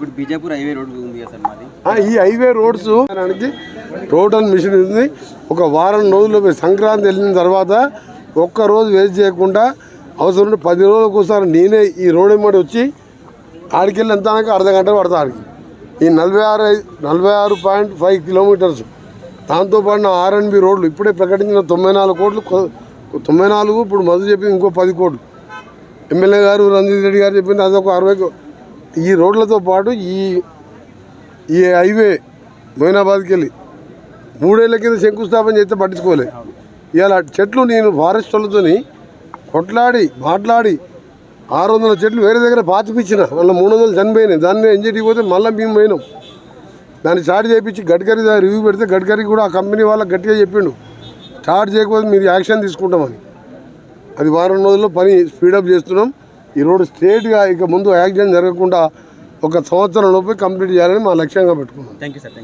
ఇప్పుడు Bijapur highway road ఉంది కదా సార్ మాది. ఈ హైవే రోడ్స్ దానికి టోటల్ మిషన్ ఉంది. ఒక వారం రోజుల్లో సంక్రాంతి వెళ్ళిన తర్వాత ఒక్క రోజు వేస్ట్ చేయకుండా అవసరం ఉంటే పది రోజులకు ఒకసారి నేనే ఈ రోడ్ ఎమ్మడి వచ్చి ఆడికెళ్ళి ఎంత అర్ధ గంట పడతా ఆడికి. ఈ నలభై ఆరు నలభై ఆరు పాయింట్ ఫైవ్ కిలోమీటర్స్. దాంతోపాటు నా ఆర్ఎన్బి రోడ్లు ఇప్పుడే ప్రకటించిన తొంభై నాలుగు కోట్లు తొంభై నాలుగు ఇప్పుడు మధు చెప్పి ఇంకో పది కోట్లు. ఎమ్మెల్యే గారు రంజిత్ రెడ్డి గారు చెప్పింది అదొక అరవై ఈ రోడ్లతో పాటు ఈ ఈ హైవే మొయినాబాద్కి వెళ్ళి మూడేళ్ళ కింద శంకుస్థాపన చేస్తే పట్టించుకోలే. ఇలా చెట్లు నేను ఫారెస్ట్ వాళ్ళతోని కొట్లాడి మాట్లాడి ఆరు వందల చెట్లు వేరే దగ్గర పాతిపించిన మళ్ళీ మూడు వందలు చనిపోయినాయి. దాన్ని ఎంజేటీకి పోతే మళ్ళీ మేము పోయినాం. దాన్ని స్టార్ట్ చేయించి గడ్కరీ దగ్గర రివ్యూ పెడితే గడ్కరీ కూడా ఆ కంపెనీ వాళ్ళకి గట్టిగా చెప్పిండు. స్టార్ట్ చేయకపోతే మీరు యాక్షన్ తీసుకుంటామని. అది వారం రోజుల్లో పని స్పీడప్ చేస్తున్నాం. ఈ రోడ్డు స్ట్రేట్గా ఇక ముందు యాక్సిడెంట్ జరగకుండా ఒక సంవత్సరం లోపే కంప్లీట్ చేయాలని మా లక్ష్యంగా పెట్టుకున్నాం. Thank you sir